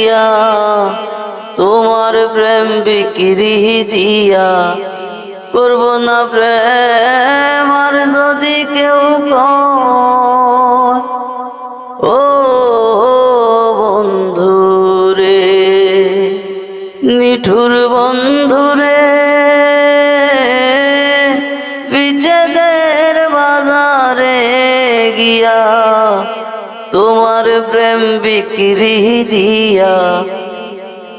গিয়া তোমার প্রেম বিক্রি দিয়া। করব না প্রেম আর যদি কেউ ও বন্ধুরে, নিঠুর বন্ধুরে বিচ্ছেদের বাজারে গিয়া তোমার প্রেম বিক্রি দিয়া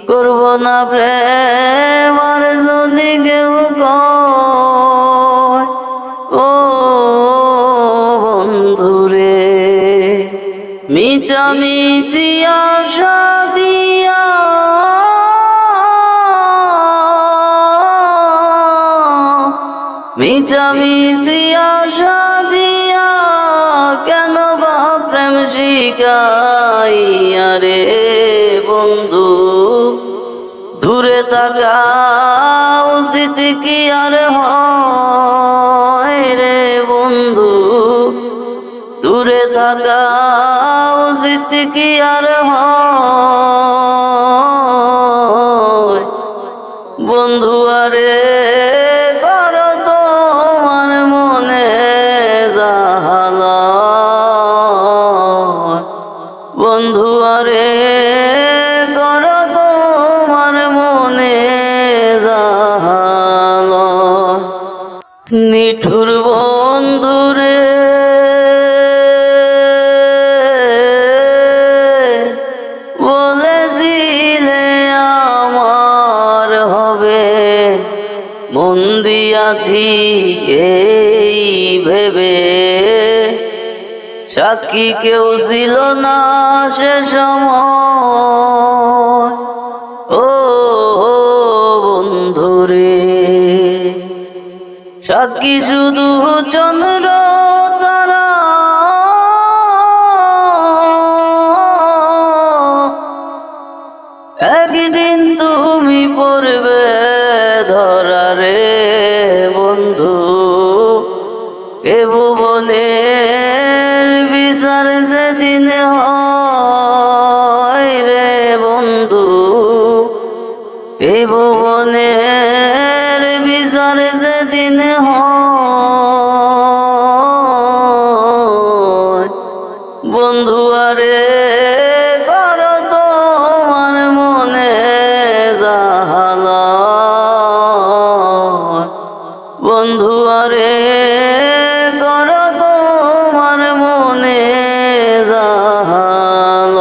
করব না প্রেম, আর যদি কেউ ও বন্ধুরে, মিচামিচি আশা দিয়া মিচামিচি আশা শিখাইয়া রে বন্ধু, দূরে থাকা উচিত কি আর হয় রে বন্ধু। দূরে থাকা উচিত কি আর হয়। বন্ধু, আরে কর তোমার মনে জাহাল নিঠুর বন্ধুরে। বলেছিলে আমার হবে, মন দিয়াছি এই ভেবে। সাক্ষী কেউ ছিল না সে সময়। ও সাক্ষী শুধু চন্দ্র তারা। একদিন তুমি পড়বে ধরারে বন্ধু, এ ভুবনের বিচার যেদিন হয় রে বন্ধু এই ভুবনের বিচার যেদিন বন্ধু আরে কর তোমার মনে জাহাল বন্ধু আরে কর তোমার মনে জাহাল